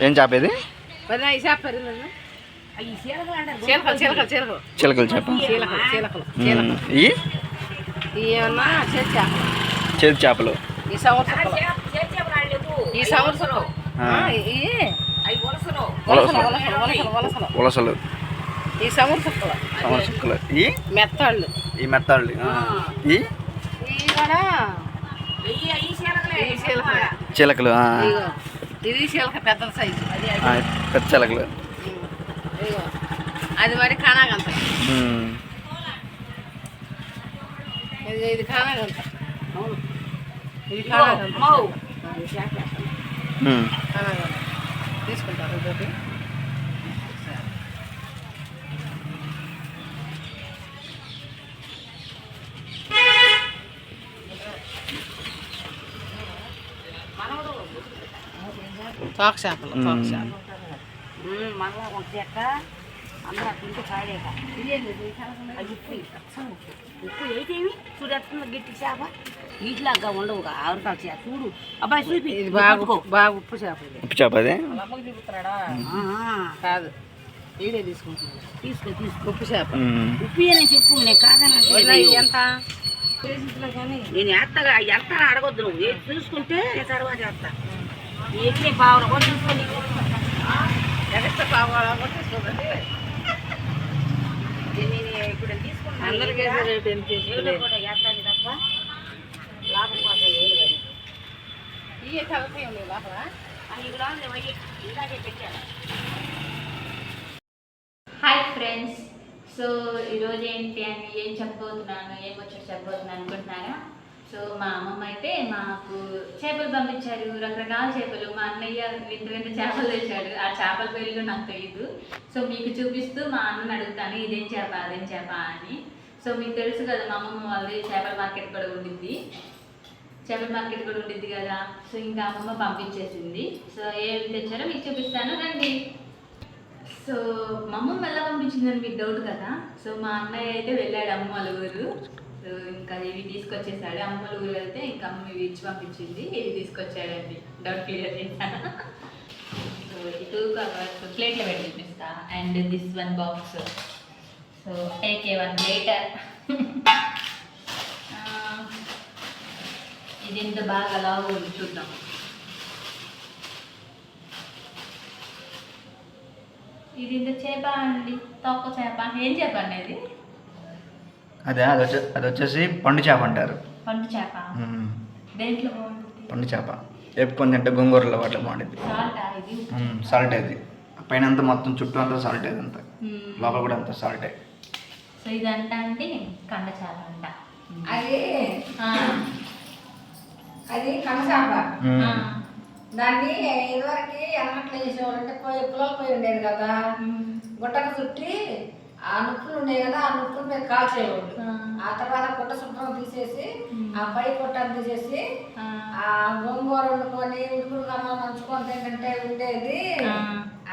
ఏం చేప ఇది? మరి ఈ చేప పెరుగుతుంది చీలకలు చేప. చేతి చేప. చేతి చేపలు. ఈ సంవత్సరం. ఈ సంవత్సరం. ఉలసలు ఈ. సంవత్సరం సమస్యలు ఈ? మెత్తాళ్ళు. ఈ మెత్తాళ్ళు. ఆ. ఈ చీలకలే. చిలకలు ఆ. ఇదిగో. ఇది చీలక పెద్ద సైజు. పెద్ద చిలకలు అది మరి కానాగంత. ఇది ఇది కానాగంత ఇది. కానాగంత తీసుకుంటారు తోక చేపలు తోక. చేపలు మళ్ళా ఒక చెక్క అందరూ అది ఉప్పు గట్టి చేప ఇట్లాగా ఉండవుగా ఆవరకాల చేప చూడు అబ్బాయి చూపి ఇది బాగా బాగా ఉప్పు చేప ఉప్పు చేప అది కాదు ఈడే తీసుకుంటున్నాను తీసుకో తీసుకో ఉప్పు చేప. ఉప్పు అని చెప్పు నేను కాదని ఎంత నేను ఎత్తగా ఎంత అడగొద్దు నువ్వు చూసుకుంటే నేను తర్వాత చేస్తా ఎక్కి పావులు కూడా ఇప్పుడు తీసుకున్నాను. అందరికీ రేటు ఎంత ఏదో తీసుకుంటే కూడా చేస్తాను తప్ప లాభం కోసం ఏది కానీ ఇవే కలిపి ఉంది లోపల. ఇక్కడ వయ్యి ఇలాగే పెట్టాను. హాయ్ ఫ్రెండ్స్ సో ఈరోజు ఏంటి అని ఏం చెప్పబోతున్నాను ఏం వచ్చి చెప్పబోతున్నాను అనుకుంటున్నారా? సో మా అమ్మమ్మ అయితే మాకు చేపలు పంపించారు రకరకాల చేపలు. మా అన్నయ్య వింత వింత చేపలు తెచ్చాడు. ఆ చేపల పేర్లు నాకు తెలియదు సో మీకు చూపిస్తూ మా అన్నని అడుగుతాను ఇదేం చేప అదేం చేప అని. సో మీకు తెలుసు కదా మా అమ్మమ్మ వాళ్ళది చేపల మార్కెట్ కూడా ఉండిద్ది. చేపల మార్కెట్ కూడా ఉండిద్ది కదా. సో ఇంకా అమ్మమ్మ పంపించేసింది. సో ఏమి తెచ్చారో మీకు చూపిస్తాను. రండి. సో మా అమ్మమ్మ ఎలా పంపించిందని మీకు డౌట్ కదా? సో మా అన్నయ్య అయితే వెళ్ళాడు అమ్మ వాళ్ళ ఊరు. ఇంకా ఇవి తీసుకొచ్చేసాడు అమ్మ ఊరు వెళ్తే ఇంకా అమ్మ ఇవి ఇచ్చి పంపించింది ఇవి తీసుకొచ్చాడండి. డౌట్ క్లియర్ చేశాను? సో ఈ టూ కవర్స్ ప్లేట్లో పెట్టి and this one box so take a one later ఇది ఇంత బాగా లావు చూద్దాం. ఇది ఇంత చేప అండి తొక్క చేప. ఏం చేప అనేది అదే అది వచ్చే అది వచ్చేసి పండు చేప అంటారు. పండు చేప. దేంట్లో పండు చేప. ఎప్పుకొని తింటే గొంగూరలో వాటిలో బాగుంటుంది సాల్టా అది పైన అంతా మొత్తం చుట్టూ అంతా సాల్ట్ అది అంతా. లోపల కూడా అంతా సాల్టే. సో ఇదంట అండి కండ చేప అంట. అది. ఆ, అది ఉమ్. ఆ, దాన్ని ఇదివరకు ఎన్నట్లు చేసేవాళ్ళు అంటే పోయి పుల్లలు పోయి ఉండేది కదా. గుట్టకు చుట్టి ఆ నుప్పులు ఉండేవి కదా ఆ నుప్పుల మీద కాల్చేవాళ్ళు ఆ. తర్వాత గుట్ట శుభ్రం తీసేసి. ఆ పై పొట్ట తీసేసి ఆ, గోంగూర వండుకొని ఉడుకుడు కన్నా నంచుకొని తింటుంటే ఉండేది.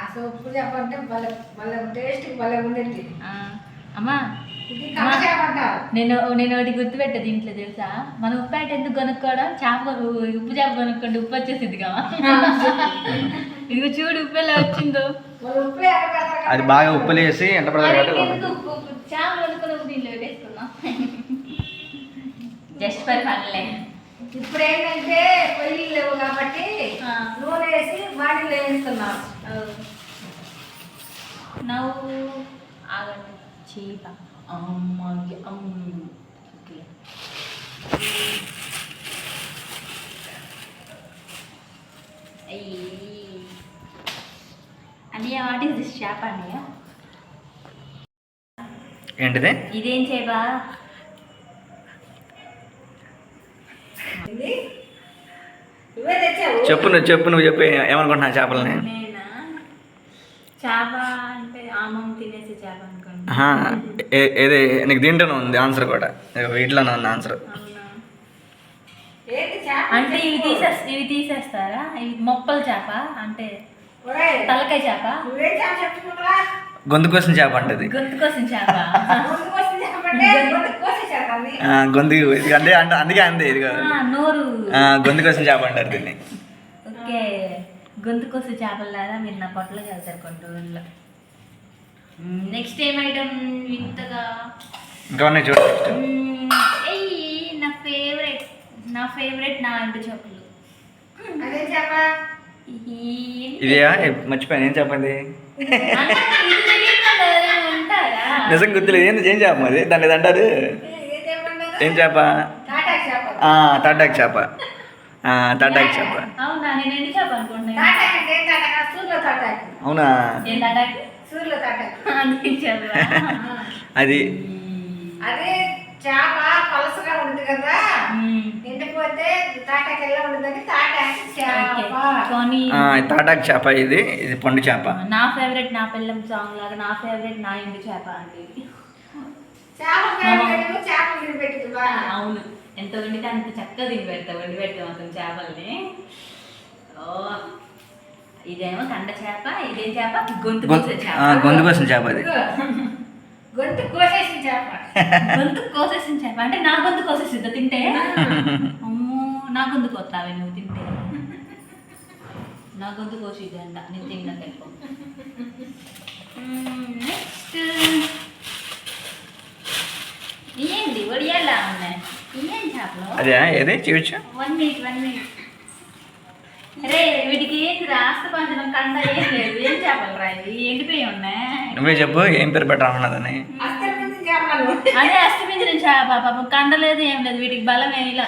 అసలు ఉప్పు చెప్పంటే భలే భలే టేస్ట్ భలే ఉండేది. అమ్మా. ఇది నేను నేను ఒకటి గుర్తుపెట్టా దీంట్లో తెలుసా? మనం ఉప్పు ప్యాకెట్ ఎందుకు కొనుక్కోవడం చేప ఉప్పు చేప కొనుక్కోండి ఉప్పు వచ్చేసింది కదా. ఇదిగో చూడు ఉప్పు ఎలా వచ్చిందో. అది బాగా ఉప్పులు వేసి ఎండ పడతారు జస్ట్ ఫర్ ఫన్లే ఇప్పుడు ఏంటంటే పొయ్యిలు లేవు కాబట్టి. నూనె వేసి వాటిలో వేస్తున్నారు నవ్వు. ఆగండి. చీప. అమ్మకి అమ్మ ఓకే అయ్యి అన్నయ్య వాట్ ఈస్ దిస్ షాప్ అన్నయ్య ఏంటిది? ఇదేం చేపా? చెప్పు నువ్వు చెప్పు నువ్వు చెప్పు ఏమనుకుంటున్నా చేపలని? నేనా? చేప అంటే ఆమం తినేసే చేప ఏది? నీకు దీంట్లోనే ఉంది ఆన్సర్ కూడా. వీటిలోనే ఉంది ఆన్సర్ చేప? అంటే ఇవి తీసేస్ ఇవి తీసేస్తారా? ఇవి మొప్పల చేప? అంటే తలకాయ చేప? చేప గొంతు కోసం చేప అంటది. గొంతు కోసం చేప. కోసి కోసి గొంతు ఇది అంటే అంటే అందుకే అంది ఇదిగో ఆ, నోరు. ఆ, గొంతు కోసం చేప అంటారు దీన్ని. ఓకే గొంతుకొస్తే చేపలారా మీరు నా పొట్టలోకి వెళ్తారు కొంటూరులో నెక్స్ట్ ఏం ఐటమ్ వింతగా ఇంకా ఉన్నాయి చూడు నా ఫేవరెట్ నా ఫేవరెట్ నా ఇంటి చెప్పులు. అదే చెప్ప ఇదే మర్చిపోయాను. ఏం చెప్పండి? నిజం గుర్తులేదు. ఏంది? ఏం చేప మరి? దాన్ని ఏదో అంటారు? ఏం చేప? టాటా చేప. ఆ, తాటాకు చేప. ఆ, తాటాకు చేప. అవునా? అదే చేప పలసగా ఉంది కదా. ఎండిపోతే తాటాకెళ్ళ ఉండదని తాటా చేప. కానీ ఆ, తాటాకు చేప ఇది ఇది పండు చేప. నా ఫేవరెట్ నా పిల్లం సాంగ్ లాగా నా ఫేవరెట్ నా ఇంటి చేప అండి. అవును. ఎంత వండితే అంత చక్కగా తిని పెడతా వండి పెడతా మొత్తం చేపల్ని. ఓ ఇదేమో కండ చేప ఇదేం చేప? గొంతు చేప. ఆ, గొంతు కోసం చేప అది. గొంతు కోసేసి చేప గొంతు కోసేసిన చేప అంటే నా గొంతు కోసేసిద్దా తింటే? అమ్మో నా గొంతు కొత్తావే నువ్వు తింటే. నా గొంతు కోసిద్ది అంట నేను తిన్నా తెలుపు నెక్స్ట్ ఏంటి వడియాలా ఉన్నాయి? ఏం చేపలు? అదే ఏది? చూపించు. వన్ మినిట్ వన్ మినిట్ అరే వీటికి ఏంటి రాస్త పంచడం కండ ఏం లేదు. ఏం చేపలు రా ఇవి? ఎండిపోయి ఉన్నాయి. నువ్వే చెప్పు ఏం పేరు చేపలు. అదే అష్టమించిన చేప. పాపం కండ లేదు ఏం లేదు. వీటికి బలం ఏమి ఇలా.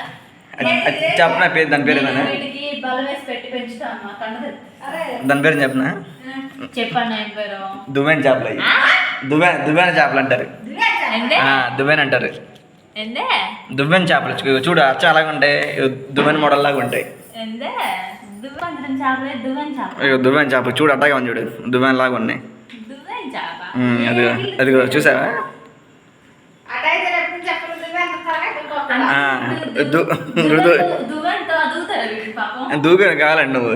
చెప్పనా పేరు దాని పేరు ఏదైనా వీటికి బలం వేసి పెట్టి పెంచుతాను మా కండ తె- అరే. దాని పేరు చెప్పనా? చెప్పండి ఏం పేరు? చేపలు అవి దువ్వెన చేపలు అంటారు. దువ్వెన అంటారు. దువ్వెన చేపలు. చూడు అచ్చ అలాగ ఉంటాయి. ఇవి దువ్వెన మోడల్ లాగా ఉంటాయి. చేపలే దువ్వెన చేప. చూడు అట్టగా ఉంది చూడు. దువ్వెన లాగా ఉన్నాయి అదిగో అదిగో చూసావా? దూకని కావాలండి నువ్వు.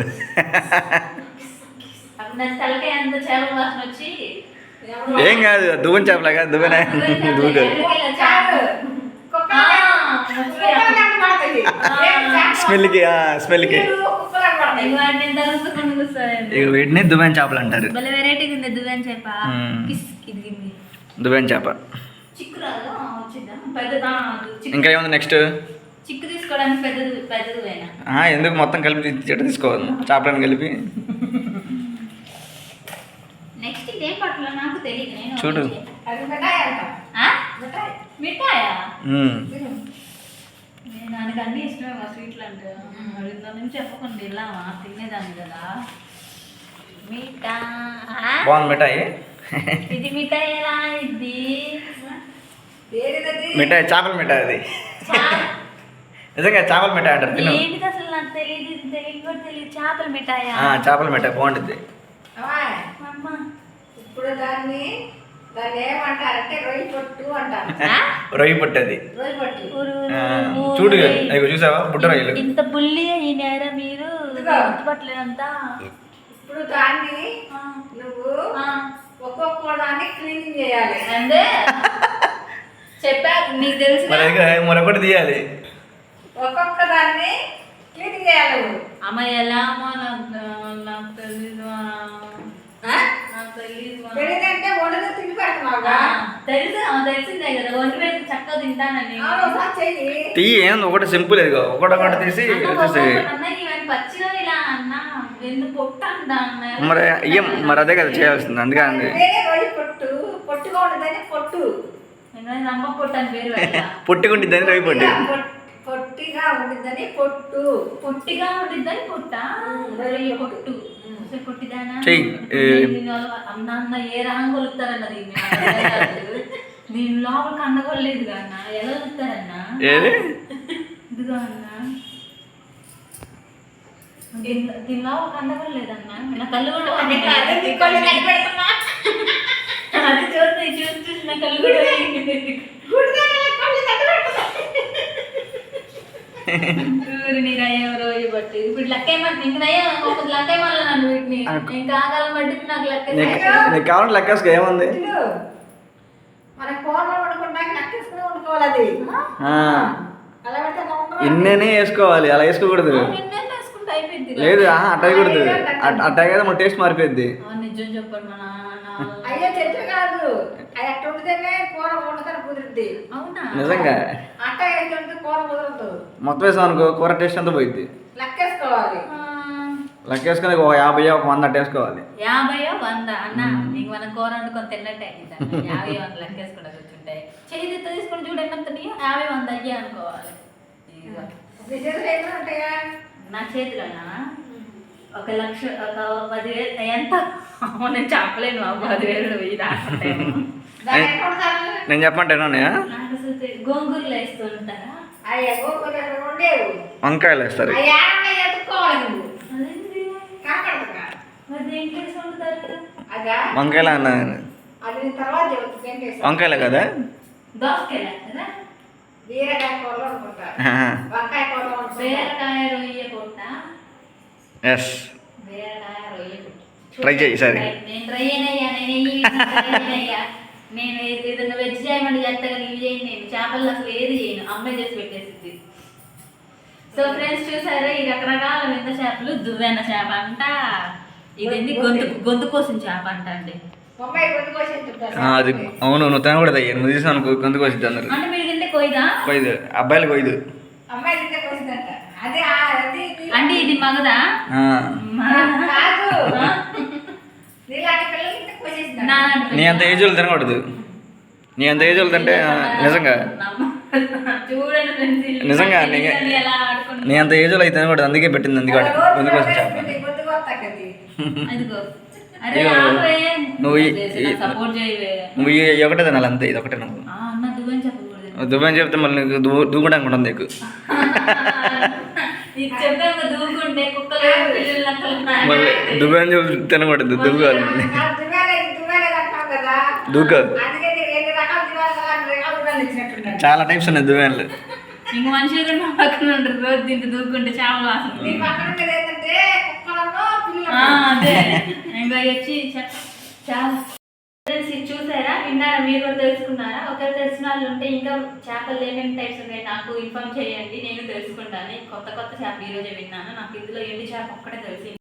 ఏం కాదు దువ్వెన. చేపలాగా దువ్వెన దూకు చాలు. కుక్కలు ఆ, కుక్కలు లాంటి పడతాయి. ఏం చేపలు? స్మెల్కి స్మెల్కి. ఇక వీటిని దువ్వెన చేపలు అంటారు. దువ్వెన చేప. మ్మ్. కిస్ ఇదిగింది దువ్వెన చేప. చిక్కు రాదు ఆ, వచ్చిందా? పెద్దదా? చిక్కు. ఇంకా ఏముంది నెక్స్ట్ చిక్కు తీసుకోవడానికి పెద్దది పెద్దది పోయినా ఎందుకు మొత్తం కలిపి చెట్ట తీసుకోవాలి చేపలను కలిపి. నెక్స్ట్ ఇదేం పట్ల నాకు తెలియదు నేను చూడు. అది మిఠాయి అంటాం. ఆ? మిఠాయి. మిఠాయా ఉమ్. తిను. నేను నాకు అన్ని ఇష్టమే మా స్వీట్లు అంటే అడిగిన నుంచి చెప్పకుండా వెళ్ళామా తినేదాన్ని కదా మిఠా? బాగుంది మిఠాయి ఇది మిఠాయి ఎలా ఇది? మిఠాయి చేపల మిఠాయి అది నిజంగా చేపల మిఠాయి అంటారు తిను ఏంటిది అసలు నాకు తెలియదు ఇది తెలియదు కూడా తెలియదు చేపల మిఠాయా ఆ, చేపల మిఠాయి బాగుంటుంది. ఇప్పుడు దాన్ని దాన్ని ఏమంటారంటే రొయ్యి పొట్టు అంటారు ఆ? రొయ్యి పుట్టది రొయ్యి పొట్టు ఊరు, ఆ, ఊరు, చూడు. ఇగో చూసావా బుట్ట రొయ్యలు ఇంత బుల్లి అయినారా మీరు ఇదిగో. గుర్తుపట్టలేదంతా ఇప్పుడు దాన్ని. నువ్వు ఆ. ఒక్కొక్క దాన్ని క్లీనింగ్ చేయాలి అంటే చెప్పా నీకు తెలుసు మరొకటి తీయాలి ఒక్కొక్క దాన్ని క్లీనింగ్ చేయాలి. అమ్మ ఎలా అమ్మా నాకు నాకు తెలీదు? నాకు తెలీదు ఆ. పెళ్ళికంటే తెలిసిందే కదా. చక్కగా తింటానని ఏంది? ఒకటి సింపుల్ ఇదిగో. ఒకటి ఒకటి తీసి పచ్చిగా ఇలా అన్న ఎందుకు పొట్ట మరి ఏం మరి అదే కదా చేయాల్సింది. అందుకే అంది. వేరే రొయ్యి పొట్టు. పొట్టుగా ఉండదని పొట్టు. నేను అమ్మ పొట్టు అని పేరు పెట్టా పుట్టుకుంటుందని రొయ్యి పుట్టి. పొట్టిగా- ఉండిద్దని పొట్టు. పొట్టిగా ఉండిద్దని పొట్ట. పొట్టు. చెయ్యి. అన్న ఏ రకం కొలుస్తారన్న దీన్ని దీని లోపల కండగొలేదు అన్న ఎలా కొలుస్తారన్న ఏది? ఇదిగో అన్న. దీని దీని లోపల కండగొలేదన్న నా కళ్ళు కూడా అదే కాదు, నీ కళ్ళు కనిపెడుతున్నా. అది చూసి చూసి చూసి నా కళ్ళు కూడా పోయింది. గుడిదాన్ని కళ్ళు కనిపెడుతున్నా. ఊరి నీ నయ్యం రోజు బట్టి ఇప్పుడు లక్కేమని ఇంక నయ్యం ఒక లక్కేమల్ల నన్ను వీటిని ఇంకా ఆగాలం బట్టి నాకు కావాలంటే లెక్కేసుకో ఏముంది. ఇన్నేనే వేసుకోవాలి అలా వేసుకోకూడదు. లేదు ఆహా, అట్ట అయ్యకూడదు అట్ట- అయితే మన టేస్ట్ మారిపోద్ది అయ్యో చెట్టు కాదు. ఉంటేనే కూర వండుతాను కుదిరిద్ది అవునా? నిజంగా. అట్ట వేస్తుంటే కూర కుదరదు. మొత్తం వేసాం అనుకో కూర టేస్ట్ అంతా పోయిద్ది? లెక్కేసుకోవాలి. లెక్కేసుకొని ఒక యాభై ఒక వంద అట్ట వేసుకోవాలి. యాభైయో వంద? అన్న ఇంక మనం కూర వండుకొని తిన్నట్టే. యాభై వంద లెక్కేసుకుంటా కూర్చుంటే. చేతి తీసుకొని చూడండి యాభై వంద అయ్యే అనుకోవాలి. నా చేతిలోనా? ఒక లక్ష ఒక పదివేలు ఎంత? నేను చెప్పలేను ఆ పదివేలు వెయ్యి నేను ఉండేవు? వంకాయలు వేస్తారు. వంకాయలు అన్న వంకాయలే కదా? ఎస్. Try చేయి ఈసారి. నేను ఏదైనా వెజ్ చేయమని చేస్తాను ఇవి చేయను నేను. చేపలు అసలు ఏది చేయను. అమ్మాయి చేసి పెట్టేసింది. సో ఫ్రెండ్స్ చూసారా ఈ రకరకాల వింత చేపలు దువ్వెన చేప అంట. ఇదేంటి గొంతు గొంతు కోసం. చేప అంట అండి. అది అవును నువ్వు అయ్యా నువ్వు తీసాను గొంతుకు వచ్చింది అందరు. అంటే మీరు తింటే కొయ్యదా? కొయ్యదు. అబ్బాయిలు కొయ్యదు. అంటే ఇది మగదా? ఆ. కాదు. నీ అంత ఏజ్ వాళ్ళు తినకూడదు నీ అంత ఏజ్ వాళ్ళు తింటే నిజంగా. నిజంగా నా అంత ఏజ్ వాళ్ళు అయితే తినకూడదు అందుకే పెట్టింది అందుకే గొంతుకు వచ్చి చెప్పాను కొద్ది కొత్త అది అదిగో. అరే ఇదిగో, ఆపే. నువ్వు నువ్వు ఒకటే తినాలి అంతే ఇది ఒకటే నువ్వు. దుబాయ్ చెప్తే మళ్ళీ నీకు దూ దూకడానికి ఉంటుంది నీకు. మళ్ళీ దుబాయ్ చెప్తే తినకూడదు దువ్వాలి మళ్ళీ ఇచ్చినట్టున్నాడు చాలా టైప్స్ ఉన్నాయి ఇంక కూడా నా పక్కన ఉంటారు రోజు దీంట్లో దూకుంటే చేపలు వాసన అదే. ఇంకా వచ్చి చాలా చూసారా? విన్నారా? మీరు కూడా తెలుసుకున్నారా? ఒకరు తెలిసిన వాళ్ళు ఉంటే ఇంకా చేపలు ఏమేమి టైప్స్ ఉన్నాయి. నాకు ఇన్ఫార్మ్ చేయండి నేను తెలుసుకుంటాను. కొత్త కొత్త చేప ఈరోజే విన్నాను. నాకు ఇందులో ఎండి చేప ఒక్కటే తెలిసి